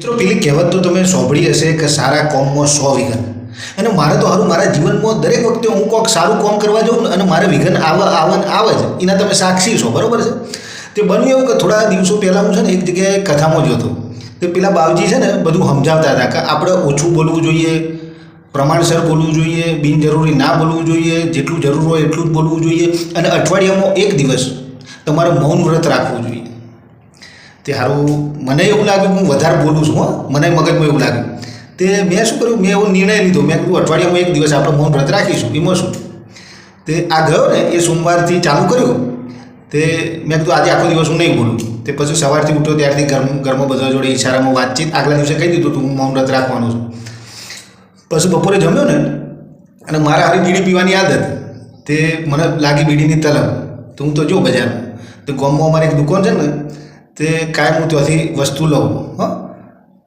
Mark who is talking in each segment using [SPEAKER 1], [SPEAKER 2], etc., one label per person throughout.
[SPEAKER 1] મિત્રો, પેલી કહેવત તો તમે સાંભળી હશે કે સારા કોમમાં સો વિઘન. અને મારે તો હારું, મારા જીવનમાં દરેક વખતે હું કોઈક સારું કોમ કરવા જાઉં અને મારે વિઘન આવે આવે આવે જ એના તમે સાક્ષી છો, બરાબર છે? તે બન્યું એવું કે થોડા દિવસો પહેલાં હું છે ને એક જગ્યાએ કથામાં જ હતો. તે પેલા બાવજી છે ને બધું સમજાવતા હતા કે આપણે ઓછું બોલવું જોઈએ, પ્રમાણસર બોલવું જોઈએ, બિનજરૂરી ના બોલવું જોઈએ, જેટલું જરૂર હોય એટલું જ બોલવું જોઈએ અને અઠવાડિયામાં એક દિવસ તમારે મૌન વ્રત રાખવું જોઈએ. સારું મને એવું લાગ્યું કે હું વધારે બોલું છું, હો. મને મગજમાં એવું લાગ્યું. તે મેં શું કર્યું? મેં એવો નિર્ણય લીધો. મેં કીધું, અઠવાડિયામાં એક દિવસ આપણે મૌન વ્રત રાખીશું એમાં શું તે આ ગયો ને, એ સોમવારથી ચાલુ કર્યું. તે મેં કીધું, આજે આખો દિવસ હું નહીં બોલું. તે પછી સવારથી ઉઠ્યો, ત્યારથી ઘર, ઘરમાં બધા જોડે ઈશારામાં વાતચીત. આગલા દિવસે કહી દીધું હતું હું મૌન વ્રત રાખવાનું છું. પછી બપોરે જમ્યો ને, અને મારે હારી બીડી પીવાની આદત. તે મને લાગી બીડીની તલબ. તો હું તો જો બજારમાં. તો ગામમાં અમારી એક દુકાન છે ને તે કાયમ હું ત્યાંથી વસ્તુ લઉં, હં.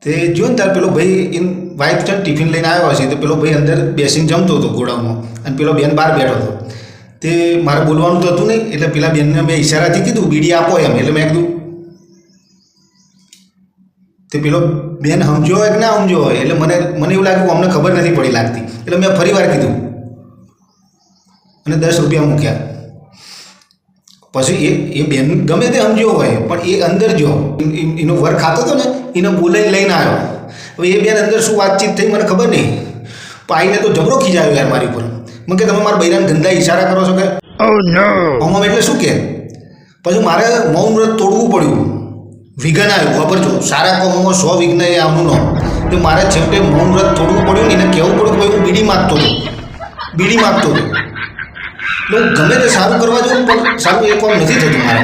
[SPEAKER 1] તે જો ને ત્યારે પેલો ભાઈ ઇન વાઈફ છે ટિફિન લઈને આવ્યો હશે, તો પેલો ભાઈ અંદર બેસીને જમતો હતો ગોડાઉનમાં, અને પેલો બેન બહાર બેઠો હતો. તે મારે બોલવાનું તો હતું નહીં, એટલે પેલા બેનને મેં ઈશારાથી કીધું, બીડી આપો એમ. એટલે મેં કીધું, તે પેલો બેન સમજો હોય કે ના સમજો હોય? એટલે મને મને એવું લાગ્યું અમને ખબર નથી પડી લાગતી. એટલે મેં ફરી વાર કીધું, અને દસ રૂપિયા મૂક્યા. પછી એ એ બેન ગમે તે સમજ્યો હોય પણ એ અંદર જો એનો વર્ક ખાતો હતો ને એને બોલાઈ લઈને આવ્યો. હવે એ બેન અંદર શું વાતચીત થઈ મને ખબર નહીં. પણ આઈને તો જબરો ખીજાયો યાર મારી ઉપર. મને કે તમે મારા બૈરાને ગંદા ઈશારા કરો છો કે?
[SPEAKER 2] Oh
[SPEAKER 1] એટલે શું કે? પછી મારે મૌન વ્રત તોડવું પડ્યું. વિઘન આવ્યું ખબર છો? સારા કોમમાં સો વિઘ્ન એ આમનું નો તો મારે છેવટે મૌન વ્રત તોડવું પડ્યું ને એને કહેવું પડ્યું કે ભાઈ હું બીડી માગતો હતો. બીડી માગતો હતો. ગમે તે સારું કરવા જવું પણ સારું એ કોમ નથી થતું મારે.